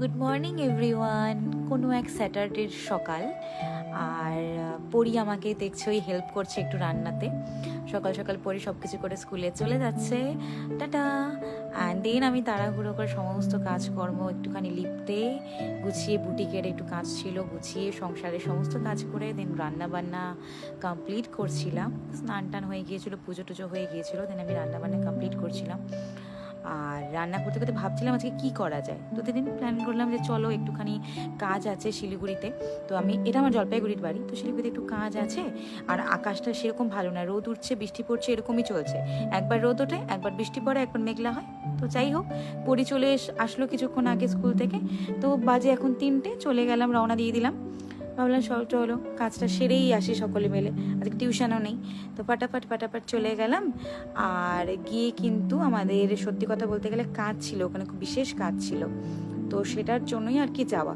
Good morning everyone কোনো এক স্যাটারডের সকাল। আর পরি আমাকে দেখছোই হেল্প করছে একটু রান্নাতে। সকাল সকাল পরি সব কিছু করে স্কুলে চলে যাচ্ছে। টাটা! অ্যান্ড দেন আমি তাড়াহুড়ো করে সমস্ত কাজকর্ম একটুখানি লিপতে, গুছিয়ে বুটিকের একটু কাজ ছিল, গুছিয়ে সংসারের সমস্ত কাজ করে দেন রান্না বান্না কমপ্লিট করছিলাম। স্নান টান হয়ে গিয়েছিল পুজো টুজো হয়ে গিয়েছিল দেন আমি রান্নাবান্না কমপ্লিট করছিলাম। আর রান্না করতে করতে ভাবছিলাম আজকে কি করা যায়। তো সেদিন প্ল্যান করলাম যে চলো একটুখানি কাজ আছে শিলিগুড়িতে। তো আমি, এটা আমার জলপাইগুড়ির বাড়ি। তো শিলিগুড়িতে একটু কাজ আছে আর আকাশটা সেরকম ভালো না। রোদ উঠছে, বৃষ্টি পড়ছে, এরকমই চলছে। একবার রোদ ওঠে, একবার বৃষ্টি পড়ে, একবার মেঘলা হয়। তো যাই হোক, পরি চলে আসলো কিছুক্ষণ আগে স্কুল থেকে। তো বাজে এখন তিনটে, চলে গেলাম, রওনা দিয়ে দিলাম। ভাবলাম সব চলো কাজটা সেরেই আসি সকলে মিলে। আজকে টিউশনও নেই। তো পাটাপাট পাটাপাট চলে গেলাম। আর গিয়ে কিন্তু আমাদের সত্যি কথা বলতে গেলে কাজ ছিল ওখানে খুব বিশেষ কাজ ছিল। তো সেটার জন্যই আর কি যাওয়া।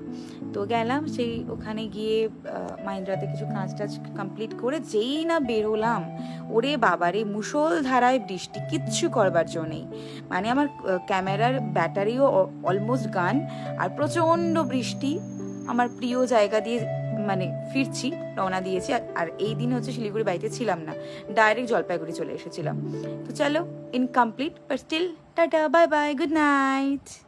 তো গেলাম সেই ওখানে গিয়ে আহ, মাহিন্দ্রাতে কিছু কাজ টাজ কমপ্লিট করে যেই না বেরোলাম ওরে বাবারে মুষল ধারায় বৃষ্টি কিচ্ছু করবার জন্য নেই। মানে আমার ক্যামেরার ব্যাটারিও অলমোস্ট গান আর প্রচণ্ড বৃষ্টি। আমার প্রিয় জায়গা দিয়ে মানে ফিরছি, রওনা দিয়েছি, আর- এই দিন হচ্ছে শিলিগুড়ি বাড়িতে ছিলাম না। ডাইরেক্ট জলপাইগুড়ি চলে এসেছিলাম। তো চলো incomplete but still tata bye bye good night